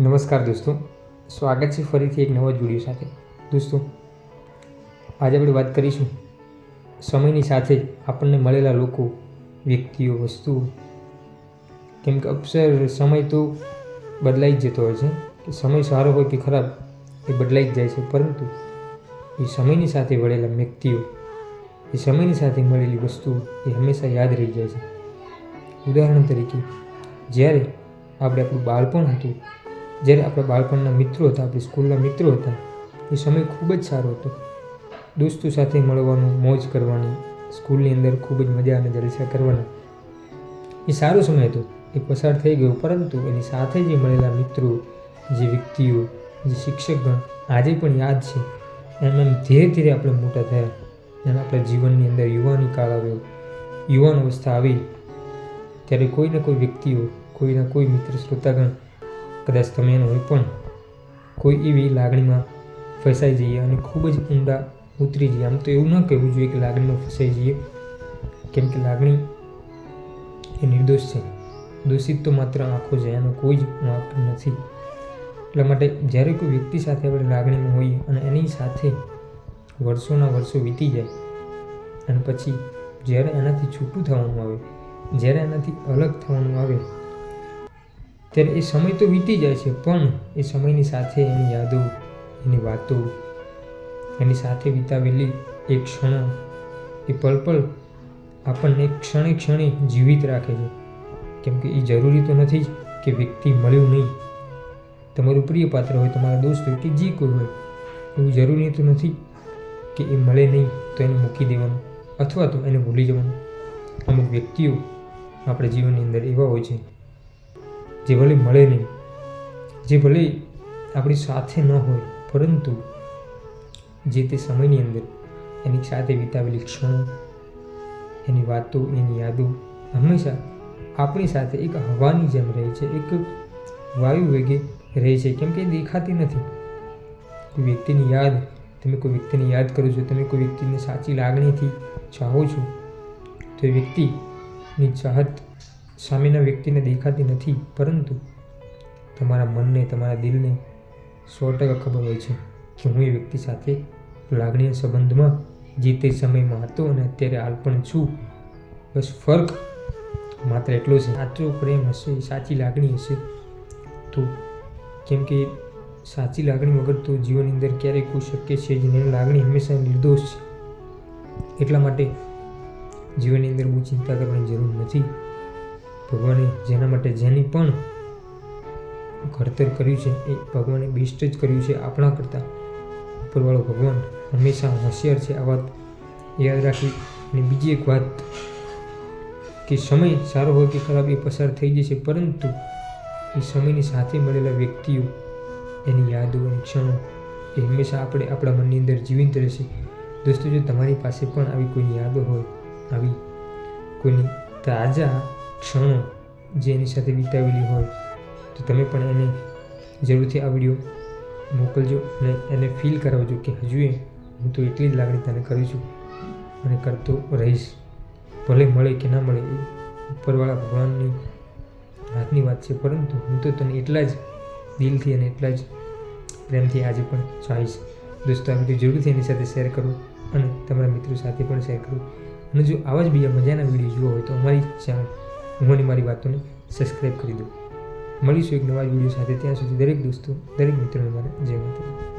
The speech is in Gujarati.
નમસ્કાર દોસ્તો. સ્વાગત છે ફરીથી એક નવા જ વીડિયો સાથે. દોસ્તો, આજે આપણે વાત કરીશું સમયની સાથે આપણને મળેલા લોકો, વ્યક્તિઓ, વસ્તુઓ. કેમ કે અક્ષર સમય તો બદલાઈ જ જતો હોય છે. કે સમય સારો હોય કે ખરાબ, એ બદલાઈ જ જાય છે. પરંતુ એ સમયની સાથે વળેલા વ્યક્તિઓ, એ સમયની સાથે મળેલી વસ્તુઓ એ હંમેશા યાદ રહી જાય છે. ઉદાહરણ તરીકે, જ્યારે આપણે આપણું બાળપણ હતું જ્યારે આપણા બાળપણના મિત્રો હતા, આપણી સ્કૂલના મિત્રો હતા, એ સમય ખૂબ જ સારો હતો. દોસ્તો સાથે મળવાનું, મોજ કરવાની, સ્કૂલની અંદર ખૂબ જ મજા અને જલસા કરવાના. એ સારો સમય હતો. એ પસાર થઈ ગયો, પરંતુ એની સાથે જે મળેલા મિત્રો, જે વ્યક્તિઓ, જે શિક્ષકગણ, આજે પણ યાદ છે. એમ એમ ધીરે ધીરે આપણે મોટા થયા. અને આપણા જીવનની અંદર યુવાની કાળ આવ્યો. યુવાન અવસ્થા આવી. ત્યારે કોઈને કોઈ વ્યક્તિઓ કોઈના કોઈ મિત્ર, શ્રોતાગણ કદાચ તમે એનો હોય પણ કોઈ એવી લાગણીમાં ફસાઈ જઈએ અને ખૂબ જ ઊંડા ઉતરી જઈએ. આમ તો એવું ન કહેવું જોઈએ કે લાગણીમાં ફસાઈ જઈએ. કેમ કે લાગણી એ નિર્દોષ છે. દોષિત તો માત્ર આંખો છે, એનો કોઈ જ વાંક નથી. એટલા માટે જ્યારે કોઈ વ્યક્તિ સાથે આપણે લાગણીમાં હોઈએ અને એની સાથે વર્ષોના વર્ષો વીતી જાય અને પછી જ્યારે એનાથી છૂટું થવાનું આવે, જ્યારે એનાથી અલગ થવાનું આવે ત્યારે એ સમય તો વીતી જાય છે, પણ એ સમયની સાથે એની યાદો, એની વાતો, એની સાથે વિતાવેલી એ ક્ષણો, એ પલ પલ આપણને ક્ષણે ક્ષણે જીવિત રાખે છે. કેમ કે એ જરૂરી તો નથી જ કે વ્યક્તિ મળ્યું નહીં. તમારું પ્રિય પાત્ર હોય, તમારા દોસ્ત હોય કે જે કોઈ હોય, એવું જરૂરી તો નથી કે એ મળે નહીં તો એને મૂકી દેવાનું અથવા તો એને ભૂલી જવાનું. અમુક વ્યક્તિઓ આપણા જીવનની અંદર એવા હોય છે જે ભલે મળે નહીં, જે ભલે આપણી સાથે ન હોય, પરંતુ જે તે સમયની અંદર એની સાથે વિતાવેલી ક્ષણો, એની વાતો, એની યાદો હંમેશા આપણી સાથે એક હવાની જેમ રહે છે, એક વાયુ વેગે રહે છે, કેમ કે દેખાતી નથી. કોઈ વ્યક્તિની યાદ, તમે કોઈ વ્યક્તિને યાદ કરો છો, તમે કોઈ વ્યક્તિને સાચી લાગણીથી ચાહો છો, તો એ વ્યક્તિની ચાહત સામેના વ્યક્તિને દેખાતી નથી, પરંતુ તમારા મનને, તમારા દિલને સો ટકા ખબર હોય છે કે હું એ વ્યક્તિ સાથે લાગણીના સંબંધમાં જે તે સમયમાં હતો અને અત્યારે હાલ પણ છું. બસ ફર્ક માત્ર એટલો છે. સાચો પ્રેમ હશે, સાચી લાગણી હશે. તો કેમ કે સાચી લાગણી વગર તો જીવનની અંદર ક્યારેય કોઈ શક્ય છે જ નહીં. લાગણી હંમેશા નિર્દોષ છે. એટલા માટે જીવનની અંદર બહુ ચિંતા કરવાની જરૂર નથી. ભગવાને જેના માટે જેની પણ ઘડતર કર્યું છે, એ ભગવાને બેસ્ટ જ કર્યું છે આપણા કરતાં. ઉપરવાળો ભગવાન હંમેશા હોશિયાર છે, આ વાત યાદ રાખી. અને બીજી એક વાત કે સમય સારો હોય કે ખરાબ એ પસાર થઈ જશે પરંતુ એ સમયની સાથે મળેલા વ્યક્તિઓ, એની યાદો અને ક્ષણો એ હંમેશા આપણે આપણા મનની અંદર જીવંત રહેશે. દોસ્તો, જો તમારી પાસે પણ આવી કોઈની યાદો હોય, આવી કોઈની તાજા ક્ષણો જે એની સાથે વિતાવેલી હોય, તો તમે પણ એને જરૂરથી આ વીડિયો મોકલજો અને એને ફીલ કરાવજો કે હજુ એ હું તો એટલી જ લાગણી તને કરું છું અને કરતો રહીશ. ભલે મળે કે ના મળે એ ઉપરવાળા ભગવાનની હાથની વાત છે, પરંતુ હું તો તને એટલા જ દિલથી અને એટલા જ પ્રેમથી આજે પણ ચાહીશ. દોસ્તો, આ વીડિયો જરૂરથી એની સાથે શેર કરો અને તમારા મિત્રો સાથે પણ શેર કરો. અને જો આવા જ બીજા મજાના વીડિયો જોવા હોય તો અમારી ચેનલ ઊંઘવાની મારી વાતોને સબસ્ક્રાઈબ કરી દો મળીશું એક નવા વીડિયો સાથે. ત્યાં સુધી દરેક દોસ્તો, દરેક મિત્રોને મારા જય માતાજી.